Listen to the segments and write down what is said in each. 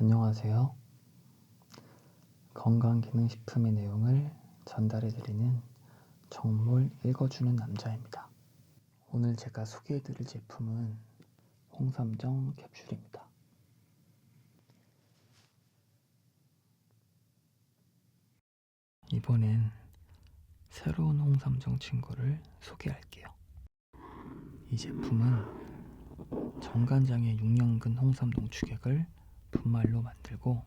안녕하세요. 건강기능식품의 내용을 전달해드리는 정몰 읽어주는 남자입니다. 오늘 제가 소개해드릴 제품은 홍삼정 캡슐입니다. 이번엔 새로운 홍삼정 친구를 소개할게요. 이 제품은 정간장의 6년근 홍삼 농축액을 분말로 만들고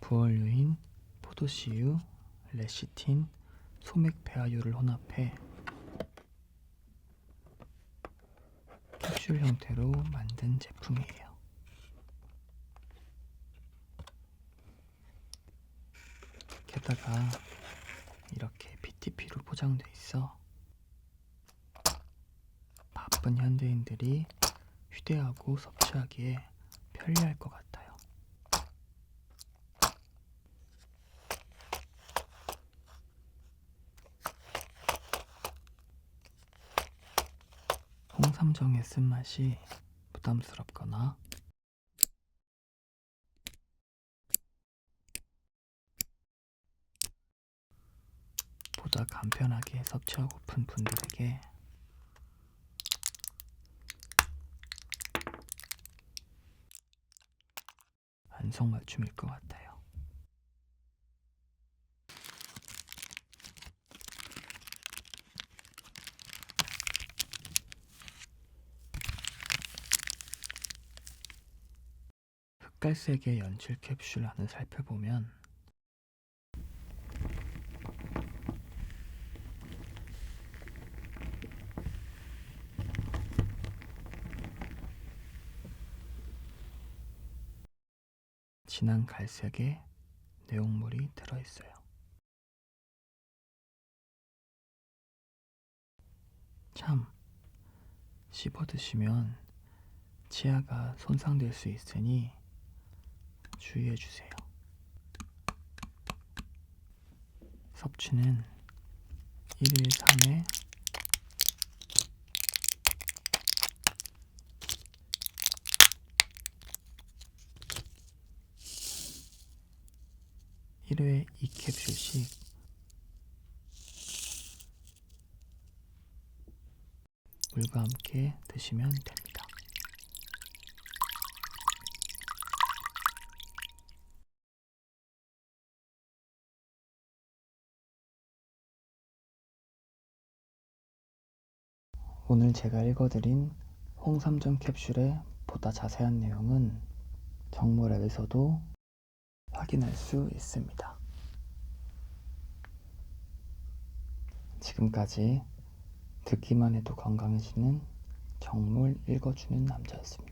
부원류인 포도씨유, 레시틴, 소맥 배아유를 혼합해 캡슐 형태로 만든 제품이에요. 게다가 이렇게 PTP로 포장돼 있어 바쁜 현대인들이 휴대하고 섭취하기에 편리할 것 같아요. 홍삼정의 쓴맛이 부담스럽거나 보다 간편하게 섭취하고픈 분들에게 안성맞춤일 것 같아요. 흑갈색의 연칠 캡슐 안을 살펴보면 진한 갈색의 내용물이 들어있어요. 참, 씹어 드시면 치아가 손상될 수 있으니 주의해 주세요. 섭취는 1일 3회 일회에 2캡슐씩 물과 함께 드시면 됩니다. 오늘 제가 읽어드린 홍삼정 캡슐의 보다 자세한 내용은 정모랩에서도 확인할 수 있습니다. 지금까지 듣기만 해도 건강해지는 정물 읽어주는 남자였습니다.